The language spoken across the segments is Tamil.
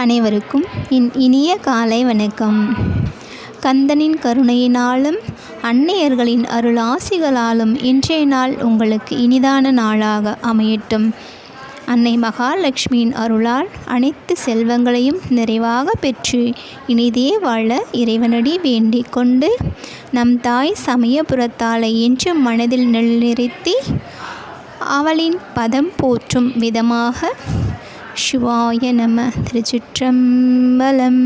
அனைவருக்கும் என் இனிய காலை வணக்கம். கந்தனின் கருணையினாலும் அன்னையர்களின் அருளாசிகளாலும் இன்றைய நாள் உங்களுக்கு இனிதான நாளாக அமையட்டும். அன்னை மகாலட்சுமியின் அருளால் அனைத்து செல்வங்களையும் நிறைவாக பெற்று இனிதே வாழ இறைவனடி வேண்டிக் கொண்டு நம் தாய் சமயபுரத்தாலை என்றும் மனதில் நிலைநிறுத்தி அவளின் பதம் போற்றும் விதமாக சிவாய நம. திருச்சிற்றம்பலம்.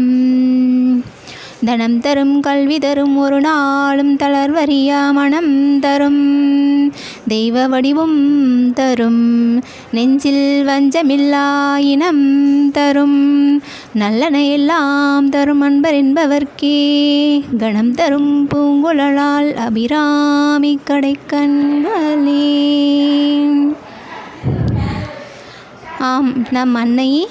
தனம் தரும் கல்வி தரும் ஒரு நாளும் தளர்வறியா மனம் தரும். தெய்வ வடிவும் தரும். நெஞ்சில் வஞ்சமில்லா இனம் தரும். நல்லன எல்லாம் தரும் அன்பர் என்பவர்க்கே. கணம் தரும் பூங்குழலால் அபிராமி கடைக்கண்களே ஆம் நம் அன்னையே.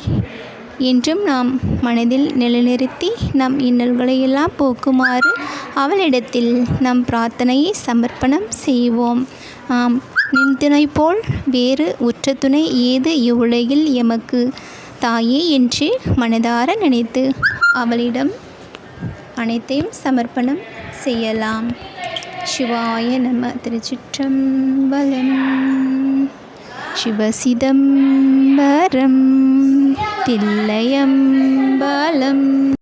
என்றும் நாம் மனதில் நிலைநிறுத்தி நம் இன்னல்களையெல்லாம் போக்குமாறு அவளிடத்தில் நம் பிரார்த்தனையை சமர்ப்பணம் செய்வோம். ஆம் நின்துணை போல் வேறு உற்ற துணை ஏது இவ்வுலகில் எமக்கு தாயே என்று மனதார நினைத்து அவளிடம் அனைத்தையும் சமர்ப்பணம் செய்யலாம். சிவாய நம திருச்சிற்றம்பலம். சிவசிதம்பரம் தில்லையம்பலம்